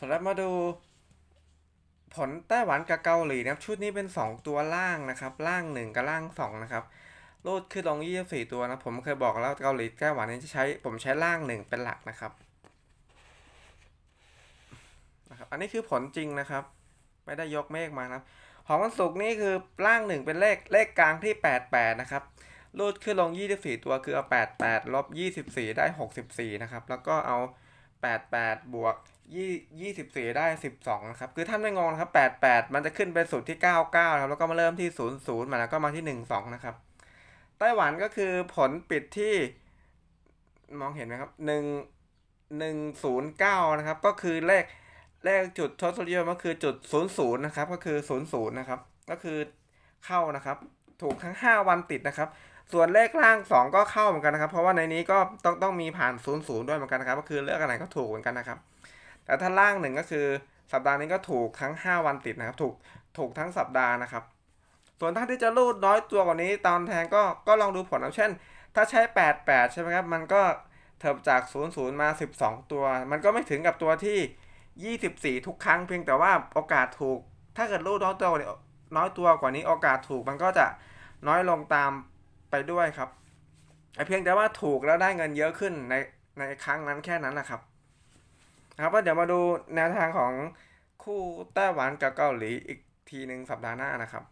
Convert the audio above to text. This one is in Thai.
สำหรับมาดูผลไต้หวันกับเกาหลีนะครับชุดนี้เป็น 2 ตัวล่างนะครับ ล่าง 1 กับล่าง 2 นะครับรูดขึ้นลง 24 ตัวนะผมเคยบอกแล้วเกาหลีไต้หวันนี่จะใช้ผมใช้ล่าง 1 เป็นหลักนะครับนะครับอันนี้คือผลจริงนะครับ ไม่ได้ยกเมฆมานะครับ ของวันศุกร์นี่คือล่าง 1 เป็นเลขเลขกลางที่ 88 นะครับรูดขึ้นลง 24 ตัวคือเอา 88ลบ24 ได้ 64 นะครับ แล้วก็เอา 88 บวก 24 ได้ 12นะครับ คือท่านไม่งงนะครับ 88 มันจะขึ้นไปสุดที่ 99นะครับ แล้วก็มาเริ่มที่ 00 มาแล้วก็มาที่ 12 นะครับ ไต้หวันก็คือผลปิดที่ มองเห็นไหมครับ 1 109 นะครับ ก็คือเลขเลขจุดทศนิยมก็คือจุด 00 นะครับ ก็คือ 00 นะครับ ก็คือเข้านะครับ ถูกทั้ง 5 วันติดนะครับ ส่วนเลขล่าง 2 ก็เข้าเหมือนกันนะครับ เพราะว่าในนี้ก็ต้องต้องมีผ่าน00ด้วยเหมือนกันนะครับ ก็คือเลือกอะไรก็ถูกเหมือนกันนะครับ แต่ถ้าล่างหนึ่งก็คือสัปดาห์นี้ก็ถูกทั้ง 5 วันติดนะครับ ถูกถูกทั้งสัปดาห์นะครับ ส่วนท่านที่จะรูดน้อยตัวกว่านี้ตอนแทงก็ก็ลองดูผลนะเช่น ถ้าใช้ 88 ใช่ไหมครับ มันก็เถิบจาก 00 มา 12 ตัว มันก็ไม่ถึงกับตัวที่ 24 ทุกครั้งเพียงแต่ว่าโอกาสถูก ถ้าเกิดรูดน้อยตัวน้อยตัวกว่านี้โอกาสถูกมันก็จะน้อยลงตาม ด้วยครับเพียงแต่ว่าถูกแล้วได้เงินเยอะขึ้นในในครั้งนั้นแค่นั้นแหละครับนะครับก็เดี๋ยวมาดูแนวทางของคู่ไต้หวันกับเกาหลีอีกทีหนึ่งสัปดาห์หน้านะครับ